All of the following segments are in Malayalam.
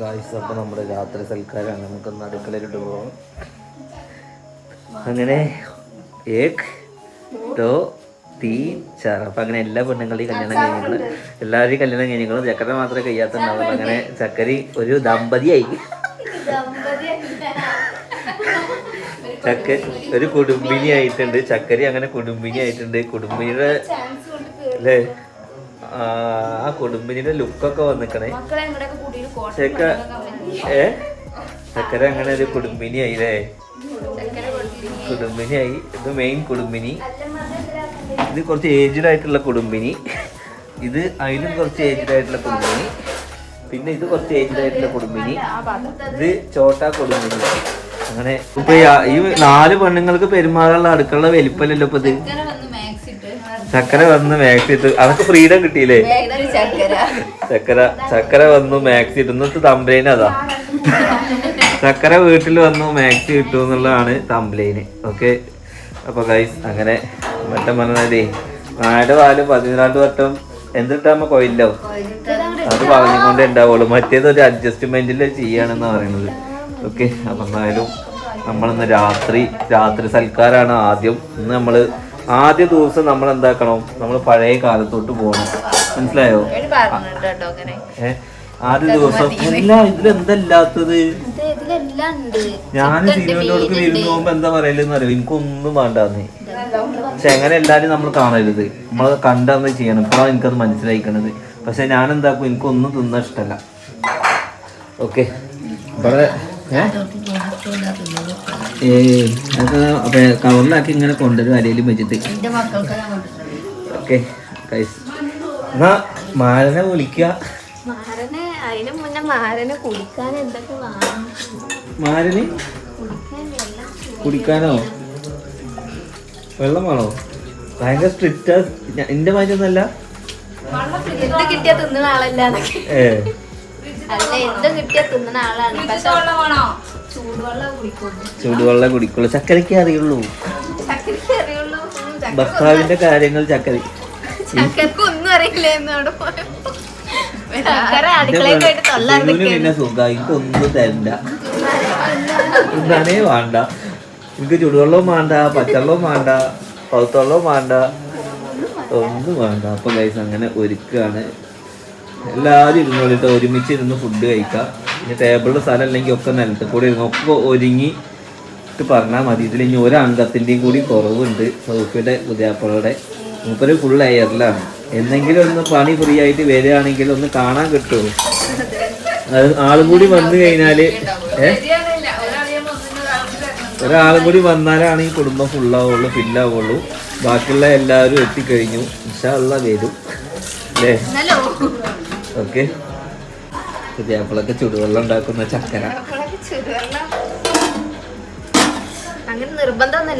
ഗായ്സ് അപ്പോൾ നമ്മുടെ രാത്രി സൽക്കാരാണ്. നമുക്കൊന്ന് അടുക്കളയിലിട്ട് പോകാം അങ്ങനെ ഏക് ടോ തീ ചാർ അപ്പം അങ്ങനെ എല്ലാ പെണ്ണുങ്ങളുടെയും കല്യാണം കഴിഞ്ഞിട്ടുണ്ട്. എല്ലാവരുടെയും കല്യാണം കഴിഞ്ഞിട്ടുണ്ട് ചക്കര മാത്രമേ കഴിയാത്തുണ്ടാവുള്ളൂ അങ്ങനെ ചക്കരി ഒരു ദമ്പതിയായി. ചക്ക ഒരു കുടുംബിനി ആയിട്ടുണ്ട് ചക്കരി അങ്ങനെ കുടുംബിനി ആയിട്ടുണ്ട് കുടുംബിനിയുടെ അല്ലേ? ആ കുടുംബിനിയുടെ ലുക്കൊക്കെ വന്നിക്കണേ. ചെക്ക ഏ? ചക്കര അങ്ങനെ ഒരു കുടുംബിനി ആയില്ലേ? കുടുംബിനി ആയി. ഇത് മെയിൻ കുടുംബിനി ഇത് കുറച്ച് ഏജ്ഡ് ആയിട്ടുള്ള കുടുംബിനി ഇത് അതിലും കുറച്ച് ഏജ്ഡ് ആയിട്ടുള്ള കുടുംബിനി പിന്നെ ഇത് കുറച്ച് ഏജ്ഡ് ആയിട്ടുള്ള കുടുംബിനി ഇത് ചോട്ടാ കുടുംബിനി അങ്ങനെ ഇപ്പൊ ഈ- ഈ നാല് പെണ്ണുങ്ങൾക്ക് പെരുമാറാനുള്ള അടുക്കള വലിപ്പല്ലല്ലോ ഇപ്പൊ ഇത്. ചക്കര വന്ന് മാക്സി ഇട്ട് അവർക്ക് ഫ്രീഡം കിട്ടിയില്ലേ? ചക്കര. ചക്കര വന്നു മാക്സി ഇട്ടു എന്നിട്ട് തംബ്ലൈൻ അതാ. ചക്കര വീട്ടിൽ വന്നു മാക്സി ഇട്ടു എന്നുള്ളതാണ് തമ്പ്ലൈന്. ഓക്കെ അപ്പൊ ഗൈസ് അങ്ങനെ വട്ടം പറഞ്ഞതേ നാട് പാൽ പതിനാല് വട്ടം എന്തിട്ടാകുമ്പോ കൊയില്ലോ അത് പറഞ്ഞുകൊണ്ടേ ഉണ്ടാവുള്ളൂ. മറ്റേത് ഒരു അഡ്ജസ്റ്റ്മെന്റിൽ ചെയ്യാണെന്ന് പറയുന്നത് ഓക്കെ അപ്പൊ എന്തായാലും നമ്മളിന്ന് രാത്രി രാത്രി സൽക്കാരാണ് ആദ്യം. ഇന്ന് നമ്മൾ ആദ്യ ദിവസം നമ്മൾ എന്താക്കണം? നമ്മൾ പഴയ കാലത്തോട്ട് പോകണം മനസ്സിലായോ? ആദ്യ ദിവസം എല്ലാ ഇതിലെന്തല്ലാത്തത്? ഞാൻ സിനിമയിലോടൊക്കെ വിരുന്ന് പോകുമ്പോ എന്താ പറയലെന്ന് അറിയോ? എനിക്കൊന്നും വേണ്ടാന്ന്. പക്ഷെ എങ്ങനെ എല്ലാരും നമ്മൾ കാണരുത്. നമ്മൾ കണ്ടാന്ന് ചെയ്യണം. ഇപ്പോഴാണ് എനിക്കത് മനസ്സിലായിക്കണത്. പക്ഷെ ഞാൻ എന്താക്കും എനിക്കൊന്നും തിന്നാൻ ഇഷ്ടമല്ല ഓക്കെ. ഇവിടെ ഏ? ഏയ് അതൊക്കെ അപ്പൊ കവറിലാക്കി ഇങ്ങനെ കൊണ്ടുവരും അരയിലും വെച്ചിട്ട് ഓക്കെ എന്നാ മാരനെ വിളിക്കുക മാരനെ കുടിക്കാനോ വെള്ളം വേണോ? ഭയങ്കര സ്ട്രിക്റ്റ് എന്റെ മാറ്റൊന്നല്ല കിട്ടിയാ തിന്നുന്ന ആളല്ല. ഏ. അല്ല എന്ത് കിട്ടിയ തിന്നുന്ന ആളാണ്. പക്ഷെ ചൂടുവെള്ളം കുടിക്കുള്ളൂ. ചൂടുവെള്ളം കുടിക്കുള്ളൂ. ചക്കരയ്ക്ക് അറിയുള്ളൂ. ചക്കരക്ക് അറിയുള്ളൂ. ഉം, ഭർത്താവിന്റെ കാര്യങ്ങൾ ചക്കര ഒന്നും അറിയില്ല പിന്നെ സുഖ എനിക്കൊന്നും തരണ്ട. ഇതാണേ വേണ്ട. എനിക്ക് ചുടുവെള്ളവും വേണ്ട പച്ചവെള്ളവും വേണ്ട പൗത്തവെള്ളവും വേണ്ട. ഒന്നും വേണ്ട. അപ്പൊ കൈസ് അങ്ങനെ ഒരുക്കാണ്. എല്ലാവരും ഇരുന്നോളിട്ട്. ഒരുമിച്ച് ഇരുന്ന് ഫുഡ് കഴിക്കാം. ഇനി ടേബിളിൽ സ്ഥലം അല്ലെങ്കിൽ ഒക്കെ നിലത്ത് കൂടി ഇരുന്ന് ഒക്കെ ഒരുങ്ങി ഇട്ട് പറഞ്ഞാൽ മതി. ഇതിൽ ഇനി ഒരു അംഗത്തിന്റെയും കൂടി കുറവുണ്ട്. സൗഫിയുടെ ഉദയാപ്പളയുടെ മൂപ്പര് ഫുൾ എയറിലാണ് എന്തെങ്കിലും ഒന്ന് പണി ഫ്രീ ആയിട്ട് വരികയാണെങ്കിൽ ഒന്ന് കാണാൻ കിട്ടുമോ? അത് ആളും കൂടി വന്നു കഴിഞ്ഞാൽ ഏ? ഒരാളും കൂടി വന്നാലാണ് ഈ കുടുംബം ഫുള്ളാവുള്ളൂ ഫില്ലാവുള്ളൂ ബാക്കിയുള്ള എല്ലാവരും എത്തിക്കഴിഞ്ഞു. ഇൻഷാള്ള വരും. അല്ലേ? ഓക്കെ. പുതിയാപ്പിളൊക്കെ ചുടുവെള്ളം. ഉണ്ടാക്കുന്ന ചക്കര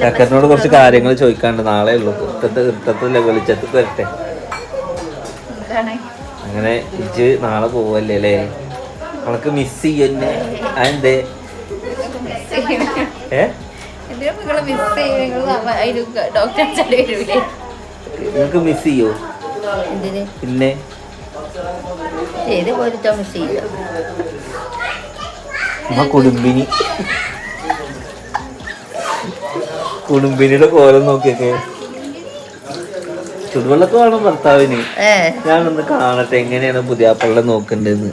ചക്കരനോട് കുറച്ച് കാര്യങ്ങൾ ചോദിക്കാണ്ട് നാളെ ഉള്ളൂ. ഇഷ്ടത്തെ ഇഷ്ടത്തില്ല വെളിച്ചത്ത് വരട്ടെ? അങ്ങനെ ഇജ് നാളെ പോവല്ലേ അല്ലേ? അവൾക്ക് മിസ് ചെയ്യുന്നെ. അതെന്തേ? ഏ? നിങ്ങൾ മിസ് ചെയ്യും? പിന്നെ? ചെയ്ത് പോയിട്ട് മിസ് ചെയ്യില്ല നമ്മ കുടുംബിനി. കുടുംബിനിയുടെ കോലം നോക്കിയൊക്കെ. ചുടുവെള്ളൊക്കെ വേണം ഭർത്താവിന്. ഞാനൊന്ന് കാണട്ടെ എങ്ങനെയാണ് പുതിയാപ്പള്ള നോക്കണ്ടെന്ന്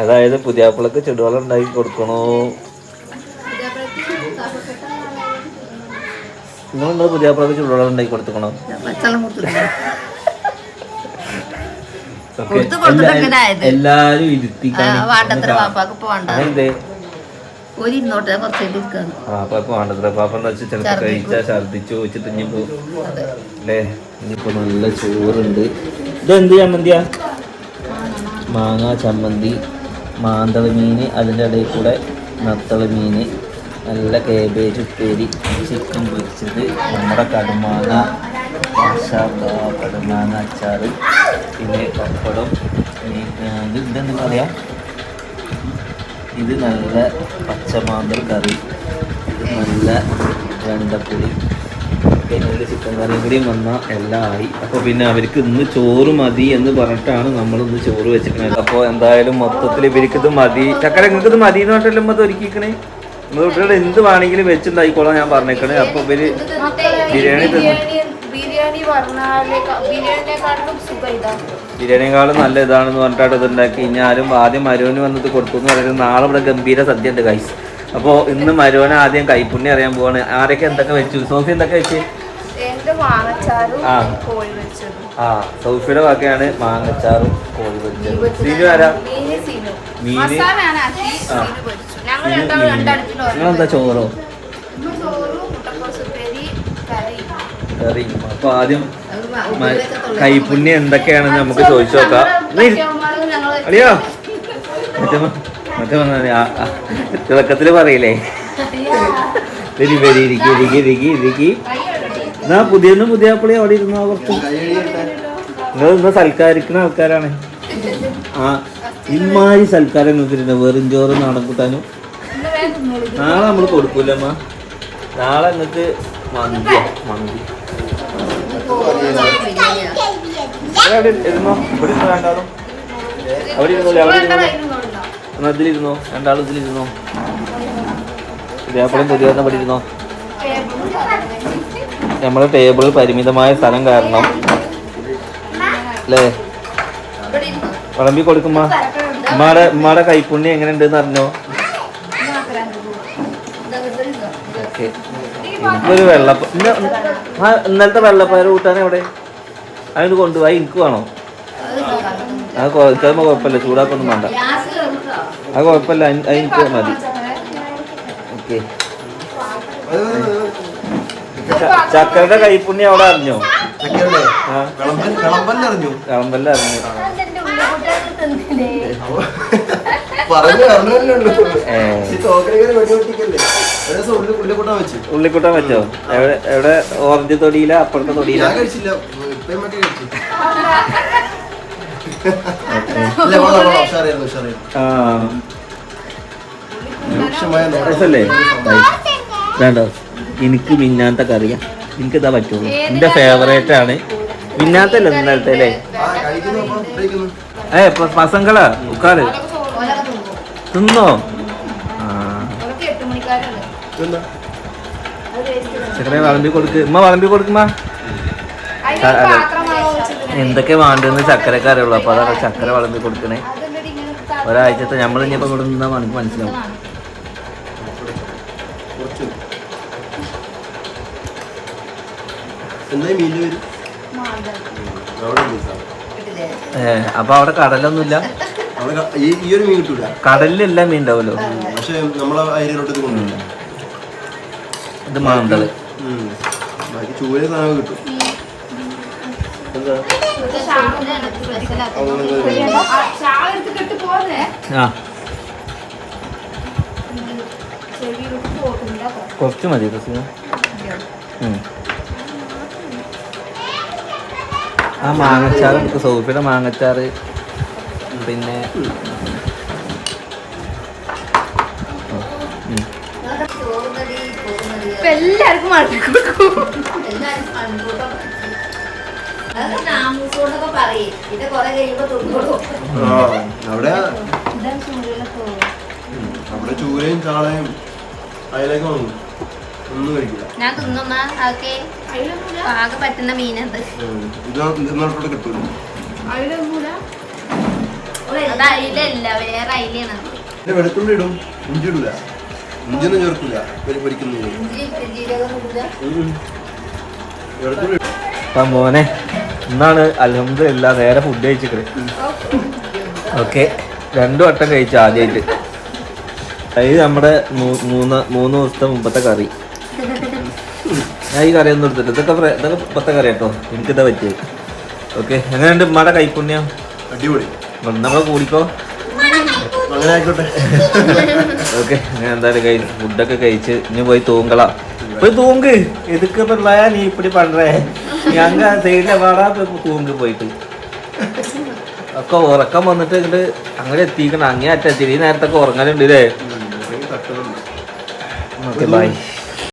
അതായത് പുതിയാപ്പിളക്ക് ചുടുവെള്ളം ഉണ്ടാക്കി കൊടുക്കണോ നിങ്ങളെന്താ പുതിയാപ്പിളക്ക് ചുടുവെള്ളം ഉണ്ടാക്കി കൊടുക്കണോ പച്ചവെള്ളം കൊടുത്തില്ല ഓക്കേ. കൊടുത്ത് കൊടുത്തിട്ട് എല്ലാ- ഇങ്ങനെ ആയത്. എല്ലാരും ഇരുത്തിക്കാൻ വേണ്ടത്ര പാപ്പാക്ക് ഇപ്പൊ വേണ്ട അതെന്തേ ഒരു ഇന്നോട്ട് കുറച്ചായിട്ട് ഇരിക്കാണ് ആ പാപ്പ വേണ്ടത്ര പാപ്പ എന്താ വെച്ചാൽ ചിലപ്പോ കഴിച്ചാൽ ഛർദിച്ചു വെച്ചിട്ട് ഇനിയിപ്പോ അല്ലേ? ഇനിയിപ്പോ നല്ല ചോറുണ്ട്. ഇതെന്ത് ചമ്മന്തിയാ? മാങ്ങ ചമ്മന്തി മാന്തള മീന് അതിന്റെ ഇടയിൽ കൂടെ നത്തള മീൻ നല്ല കേബേജ് ഉപ്പേരി ചിക്കൻ പൊരിച്ചത്. നമ്മുടെ കടുമാങ്ങ കടുമാങ്ങ അച്ചാർ പിന്നെ പപ്പടം ഇത് ഇതെന്താ പറയാം ഇത് നല്ല പച്ചമാന്തൽ കറി. നല്ല വെണ്ടപ്പുളി. പിന്നെ ചിക്കൻ കറിയും കൂടിയും വന്നാൽ എല്ലാം ആയി. അപ്പോൾ പിന്നെ അവർക്ക് ഇന്ന് ചോറ് മതി എന്ന് പറഞ്ഞിട്ടാണ് നമ്മൾ ഇന്ന് ചോറ് വെച്ചിരിക്കുന്നത്. അപ്പോൾ എന്തായാലും മൊത്തത്തിൽ ഇവർക്ക് ഇത് മതി. ചക്കര നിങ്ങൾക്ക് ഇത് മതി എന്ന് പറഞ്ഞിട്ടല്ലോ അത് ഒരുക്കിക്കണേ കുട്ടികളുടെ എന്ത് വേണമെങ്കിലും വെച്ചുണ്ടായിക്കോളാം ഞാൻ പറഞ്ഞേക്കണേ. അപ്പൊ ഇവർ ബിരിയാണി തിന്ന് ബിരിയാണി ബിരിയാണിയേക്കാളും നല്ല ഇതാണെന്ന് പറഞ്ഞിട്ട് ഇത് ഉണ്ടാക്കി. ഞാനും ആദ്യം മരുവന് വന്നത് കൊടുത്തു എന്ന് പറയുന്നത് നാളെ ഇവിടെ ഗംഭീര സദ്യ ഉണ്ട് കൈസ് അപ്പോൾ ഇന്ന് മരുവന് ആദ്യം കൈപ്പുണ്യം അറിയാൻ പോവാണ്. ആരൊക്കെ എന്തൊക്കെ വെച്ചു? സോഫി എന്തൊക്കെ വെച്ച്? എന്റെ മാങ്ങച്ചാറും ആ. കോഴി വെച്ചതും. ആ സോഫിയുടെ വകയാണ് മാങ്ങച്ചാറും കോഴി പൊരിച്ചതും സീനു ആരാ? മീന് ആ. നിങ്ങളെന്താ ചോറോ? കറി. അപ്പൊ ആദ്യം കൈപ്പുണ്യം എന്തൊക്കെയാണെന്ന് നമുക്ക് ചോദിച്ചു നോക്കാം. അറിയോ ഇരി- മറ്റേ തിളക്കത്തിൽ തിളക്കത്തിൽ പറയില്ലേ? വരി വരി ഇരിക്കി ഇരിക്കി ഇരിക്കി ഇരിക്കി എന്നാ പുതിയ പുതിയ പുളി അവിടെ ഇരുന്നോ കുറച്ച് നിങ്ങൾ ഇന്ന് സൽക്കരിക്കുന്ന ആൾക്കാരാണ്. ആ ഇമാരി സൽക്കാരം നോക്കിയിട്ടുണ്ട് വെറും ചോറ് നാടൻ കൂട്ടാനും നാളെ നമ്മൾ കൊടുക്കൂല അമ്മ? നാളെ എന്നിട്ട് മന്തി മന്തി. അവിടെ ഇരുന്നോ? ഇവിടെ ഇരുന്നോ രണ്ടാളും? അവിടെ ഇരുന്നോളൂ അവിടെ ഇരുന്നോ എന്നാ ഇതിലിരുന്നോ രണ്ടാളും ഇതിലിരുന്നോ ഇതേപോലെ പുതിയ ഇവിടെ ഇരുന്നോ? നമ്മുടെ ടേബിൾ പരിമിതമായ സ്ഥലം കാരണം. അല്ലേ? വിളമ്പി കൊടുക്കുമ്പോ ഉമ്മാടെ ഉമ്മാടെ കൈപ്പുണ്യം എങ്ങനെയുണ്ടെന്ന് അറിഞ്ഞോ? ഓക്കെ. ഒരു വെള്ളപ്പ ഇന്നലത്തെ വെള്ളപ്പയർ കൂട്ടാൻ എവിടെ? അതിന് കൊണ്ടുപോയി എനിക്ക് വേണോ. അത് കുഴക്കുമ്പോ കുഴപ്പമില്ല ചൂടാക്കൊന്നും വേണ്ട. അത് കുഴപ്പമില്ല എനിക്ക് മതി. ഓക്കെ. ചക്കരുടെ കൈപ്പുണ്യം അവിടെ അറിഞ്ഞോ? കിളമ്പല്ല അറിഞ്ഞു പറഞ്ഞു പറഞ്ഞല്ലോ ഏ ഈ തോക്കരങ്ങനെ വെടിവെട്ടിക്കല്ലേ ഒരു ദിവസം ഉള്ളിൽ ഉള്ളിക്കൂട്ടാൻ വെച്ചോ? എവിടെ എവിടെ? ഓറഞ്ച് തൊടിയില അപ്പുറത്തെ തൊടിയില? രസല്ലേ? വേണ്ടോ? എനിക്ക് മിന്നാത്ത കറിയാ. എനിക്ക് ഇതാ പറ്റുള്ളൂ എന്റെ ഫേവറേറ്റ് ആണ്. മിന്നാത്തല്ലേ ഇന്നലത്തെ അല്ലേ ഏ പസങ്കളാ ഉക്കാറ് തിന്നോ? ചക്കരെ വളമ്പി കൊടുക്ക്. ഉമ്മ വളമ്പി കൊടുക്കുമ്മ എന്തൊക്കെ വേണ്ടെന്ന് ചക്കരക്ക് അറിയുള്ളൂ. അപ്പൊ അതാണ് ചക്കര വളമ്പി കൊടുക്കണേ. ഒരാഴ്ചത്തെ നമ്മൾ ഇനിയിപ്പോ ഇവിടെ നിന്നാ നമുക്ക് മനസ്സിലാവും. ഏ അപ്പൊ അവിടെ കടലൊന്നുമില്ല. അവിടെ ഈ ഈ ഒരു മീൻ കിട്ടൂല. കടലിലെല്ലാം മീൻ ഉണ്ടാവുമല്ലോ. പക്ഷെ നമ്മളെ അരിയിലോട്ട് ഇത് കൊണ്ടുവരില്ല ഇത് മാന്തൾ. ഉം. ബാക്കി ചൂര സാധനം കിട്ടും. എന്താ? ആ. കുറച്ച് മതി റസീന ഉം. ആ മാങ്ങച്ചാറ് സോഫിയുടെ മാങ്ങച്ചാറ്. പിന്നെ എല്ലാവർക്കും അവിടെ ചൂരയും ചാളയും അതിലേക്ക് വന്നു. ഒന്നും കഴിക്കില്ല. ഞാൻ തിന്നുമ്മ അതൊക്കെ ആകെ പറ്റുന്ന മീനത്. ഇത് കിട്ടൂല. അതിലൊന്നുമില്ല അത് അയിലല്ല വേറെ അയിലാണ്. പിന്നെ വെളുത്തുള്ളി ഇടും ഇഞ്ചി ഇടൂല ഇഞ്ചിയൊന്നും ചേർക്കില്ല പൊരി- പൊരിക്കുന്നത്. വെളുത്തുള്ളി മോനെ ഇന്നാണ് അലഹമില്ല നേരെ ഫുഡ് കഴിച്ചിട്ട് ഓക്കെ രണ്ടു വട്ടം കഴിച്ചു ആദ്യമായിട്ട് അത് നമ്മുടെ മൂ- മൂന്ന് മൂന്ന് ദിവസത്തെ മുമ്പത്തെ കറി. ഞാൻ ഈ കറി ഒന്നും എടുത്തിട്ട് ഇതൊക്കെ ഇതൊക്കെ ഇപ്പത്തെ കറി കേട്ടോ എനിക്കിതാ പറ്റിയത്. ഓക്കെ എങ്ങനെയുണ്ട് ഉമ്മയുടെ കൈപ്പുണ്യം? അടിപൊളി. നമ്മളെ കൂടിക്കോ. അങ്ങനെ ആയിക്കോട്ടെ ഓക്കെ ഞാൻ എന്തായാലും കഴി ഫുഡൊക്കെ കഴിച്ച് ഇനി പോയി തൂങ്കളാ. പോയി തൂങ്ക്. എതുക്ക് പിള്ളയാ നീ ഇപ്പടി പണ്ടേ? ഞങ്ങ സൈഡിലെ വാടാ തൂങ്ക് പോയിട്ട്. ഒക്കെ ഉറക്കം വന്നിട്ട് ഇങ്ങോട്ട് അങ്ങനെ എത്തിക്കണം. അങ്ങേ അറ്റ തിരി നേരത്തൊക്കെ ഉറങ്ങാനുണ്ട് അല്ലേ ഉം. Okay bye